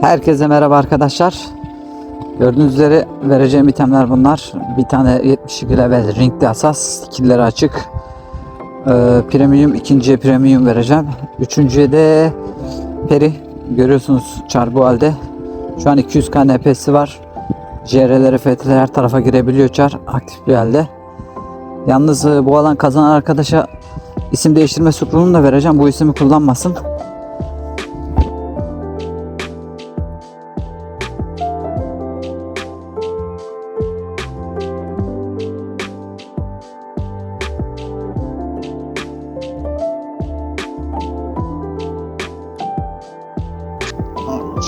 Herkese merhaba arkadaşlar. Gördüğünüz üzere vereceğim itemler bunlar. Bir tane 72 level ringde asas, skillleri açık. Ee, premium, ikinciye premium vereceğim. Üçüncüye de peri. Görüyorsunuz çar bu halde. Şu an 200k NP'si var. JR'lere, FT'lere her tarafa girebiliyor çar aktif bir halde. Yalnız e, bu alan kazanan arkadaşa isim değiştirme scroll'unu da vereceğim. Bu ismi kullanmasın.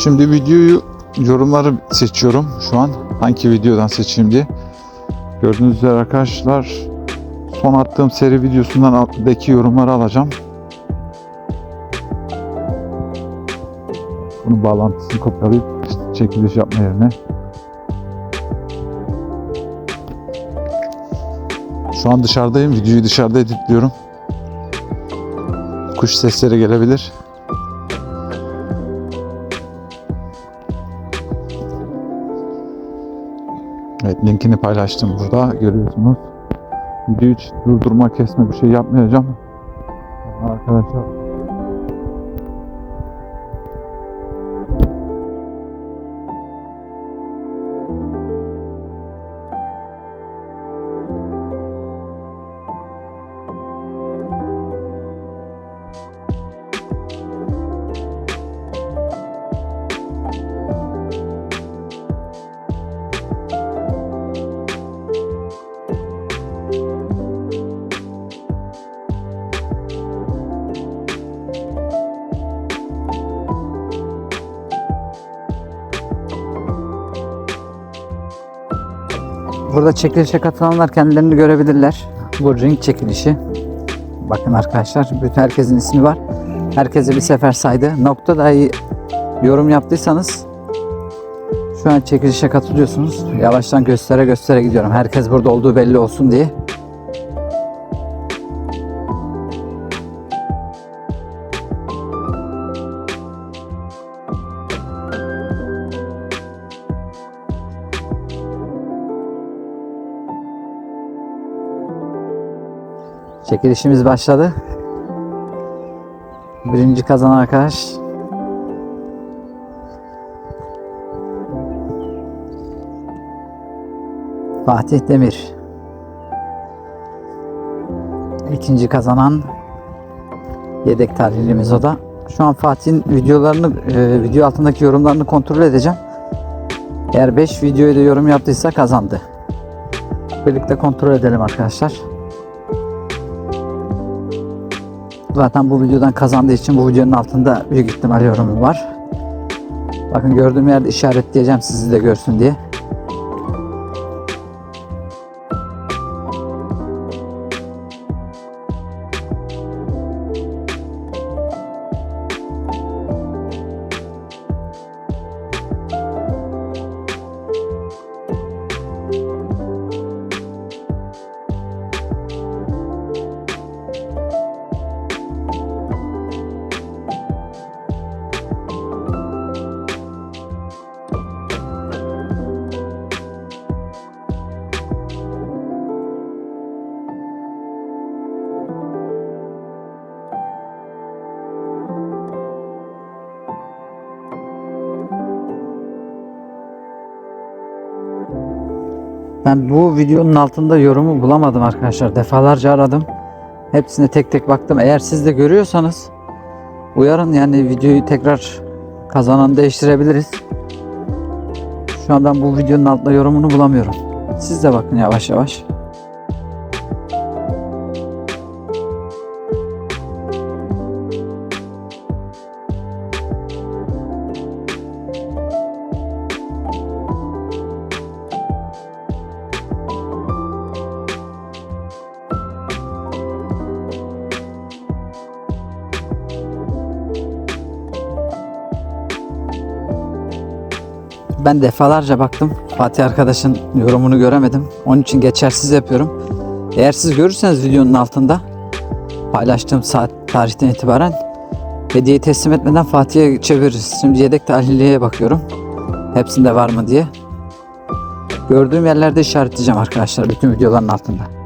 Şimdi videoyu yorumları seçiyorum şu an. Hangi videodan seçeyim diye. Gördüğünüz üzere arkadaşlar son attığım seri videosundan alttaki yorumları alacağım. Bunun bağlantısını kopyalayıp çekiliş yapma yerine. Şu an dışarıdayım. Videoyu dışarıda editliyorum. Kuş sesleri gelebilir. Evet linkini paylaştım burada görüyorsunuz. Videoyu hiç durdurma kesme bir şey yapmayacağım. Arkadaşlar Burada çekilişe katılanlar kendilerini görebilirler. Bu ring çekilişi. Bakın arkadaşlar bütün herkesin ismi var. Herkese bir sefer saydı. Nokta dahi yorum yaptıysanız şu an çekilişe katılıyorsunuz. Yavaştan göstere göstere gidiyorum. Herkes burada olduğu belli olsun diye. Çekilişimiz başladı. Birinci kazanan arkadaş. Fatih Demir. İkinci kazanan yedek tahlilimiz o da. Şu an Fatih'in videolarını, e, video altındaki yorumlarını kontrol edeceğim. Eğer 5 videoyu da yorum yaptıysa kazandı. Birlikte kontrol edelim arkadaşlar. Zaten bu videodan kazandığı için bu videonun altında büyük ihtimal yorumum var. Bakın gördüğüm yerde işaretleyeceğim sizi de görsün diye. Ben bu videonun altında yorumu bulamadım arkadaşlar. Defalarca aradım. Hepsine tek tek baktım. Eğer siz de görüyorsanız uyarın yani videoyu tekrar kazanan değiştirebiliriz. Şu an ben bu videonun altında yorumunu bulamıyorum. Siz de bakın yavaş yavaş. Ben defalarca baktım. Fatih arkadaşın yorumunu göremedim. Onun için geçersiz yapıyorum. Eğer siz görürseniz videonun altında paylaştığım saat tarihten itibaren Hediyeyi teslim etmeden Fatih'e çeviririz. Şimdi yedek tahliyeye bakıyorum. Hepsinde var mı diye. Gördüğüm yerlerde işaretleyeceğim arkadaşlar bütün videoların altında.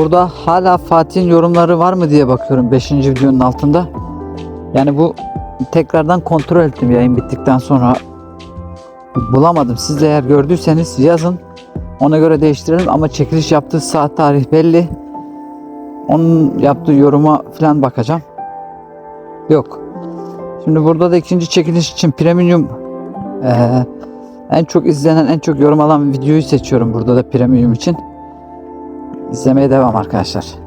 Burada hala Fatih'in yorumları var mı diye bakıyorum 5. videonun altında. Yani bu tekrardan kontrol ettim yayın bittikten sonra. Bulamadım. Siz de eğer gördüyseniz yazın. Ona göre değiştirelim ama çekiliş yaptığı saat tarih belli. Onun yaptığı yoruma falan bakacağım. Yok. Şimdi burada da ikinci çekiliş için premium eee, en çok izlenen, en çok yorum alan videoyu seçiyorum burada da premium için. İzlemeye devam arkadaşlar.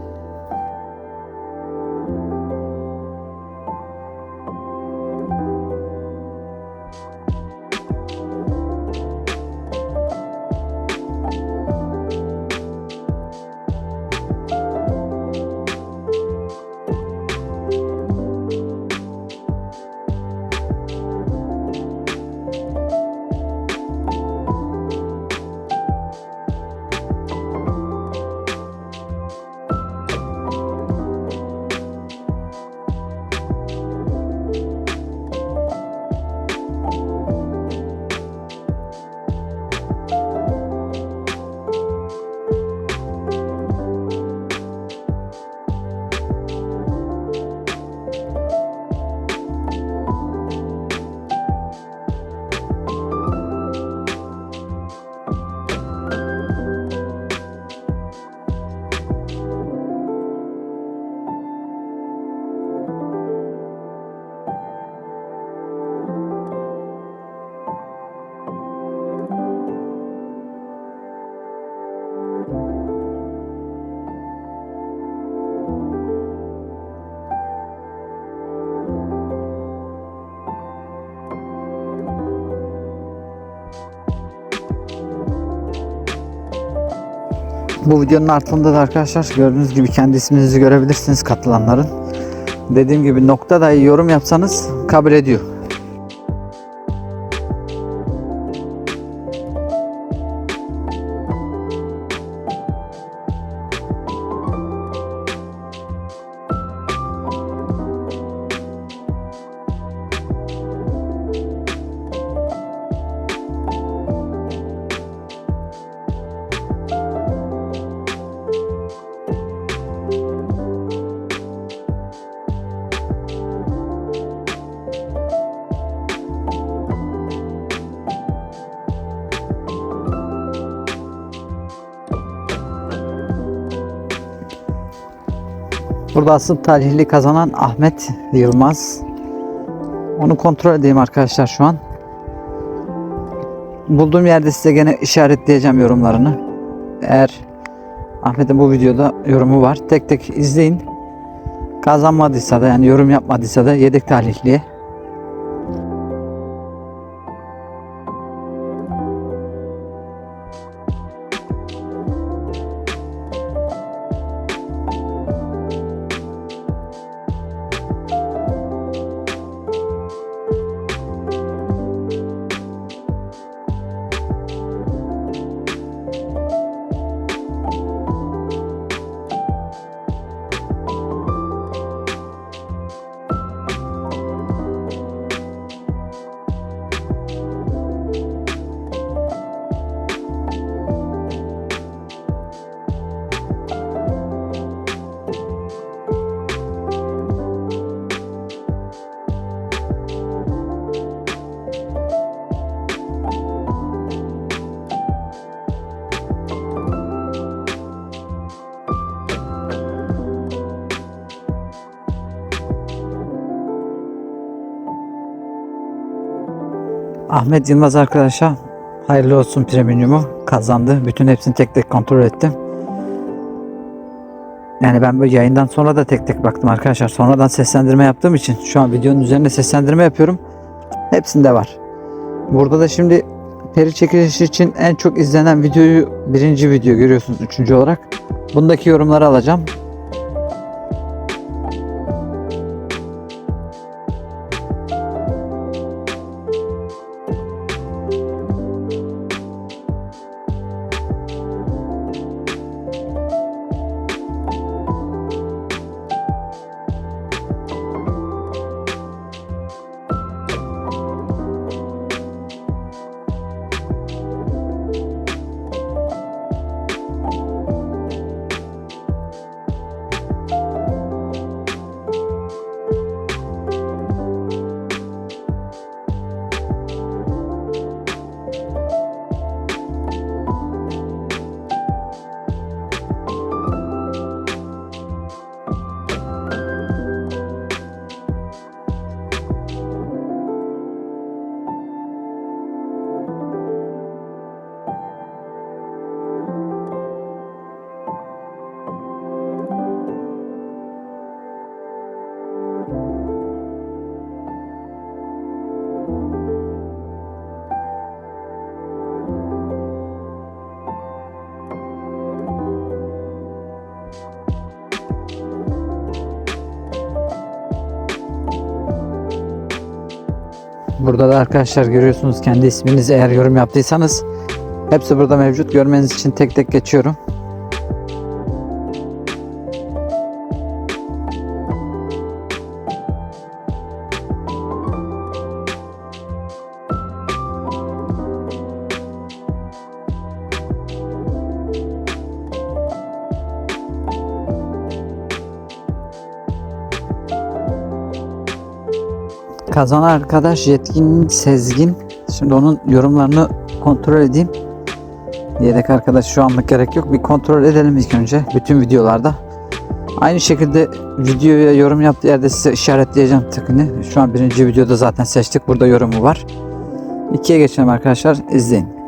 Bu videonun altında da arkadaşlar gördüğünüz gibi kendi isminizi görebilirsiniz katılanların. Dediğim gibi nokta dahi yorum yapsanız kabul ediyor. Burada asıl talihli kazanan Ahmet Yılmaz. Onu kontrol edeyim arkadaşlar şu an. Bulduğum yerde size gene işaretleyeceğim yorumlarını. Eğer Ahmet'in bu videoda yorumu var. Tek tek izleyin. Kazanmadıysa da yani yorum yapmadıysa da yedek talihliye. Ahmet Yılmaz arkadaşa hayırlı olsun premiumu kazandı. Bütün hepsini tek tek kontrol ettim. Yani ben böyle yayından sonra da tek tek baktım arkadaşlar. Sonradan seslendirme yaptığım için şu an videonun üzerine seslendirme yapıyorum. Hepsinde var. Burada da şimdi peri çekilişi için en çok izlenen videoyu birinci video görüyorsunuz üçüncü olarak. Bundaki yorumları alacağım. Burada da arkadaşlar görüyorsunuz kendi isminizi eğer yorum yaptıysanız hepsi burada mevcut. Görmeniz için tek tek geçiyorum. Kazanan arkadaş Yetkin Sezgin. Şimdi onun yorumlarını kontrol edeyim. Yedek arkadaş şu anlık gerek yok. Bir kontrol edelim ilk önce bütün videolarda. Aynı şekilde videoya yorum yaptığı yerde size işaretleyeceğim tıkını. Şu an birinci videoda zaten seçtik. Burada yorumu var. İkiye geçelim arkadaşlar. İzleyin.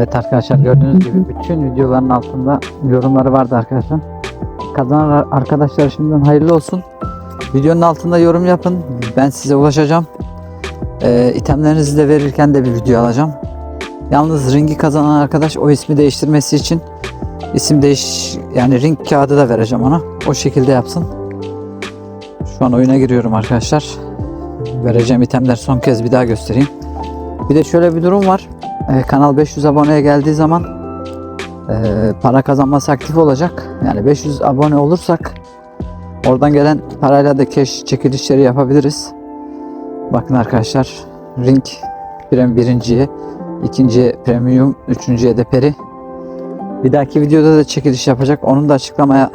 Evet arkadaşlar gördüğünüz gibi bütün videoların altında yorumları vardı arkadaşlar. Kazanan ar- arkadaşlar şimdiden hayırlı olsun. Videonun altında yorum yapın. Ben size ulaşacağım. Ee, itemlerinizi de verirken de bir video alacağım. Yalnız ringi kazanan arkadaş o ismi değiştirmesi için isim değiş yani ring kağıdı da vereceğim ona. O şekilde yapsın. Şu an oyuna giriyorum arkadaşlar. Vereceğim itemler son kez bir daha göstereyim. Bir de şöyle bir durum var. Ee, kanal 500 aboneye geldiği zaman e, para kazanması aktif olacak. Yani 500 abone olursak oradan gelen parayla da cash çekilişleri yapabiliriz. Bakın arkadaşlar ring prem birinciye, ikinciye premium, üçüncüye de peri. Bir dahaki videoda da çekiliş yapacak. Onun da açıklamaya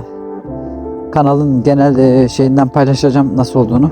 kanalın genel e, şeyinden paylaşacağım nasıl olduğunu.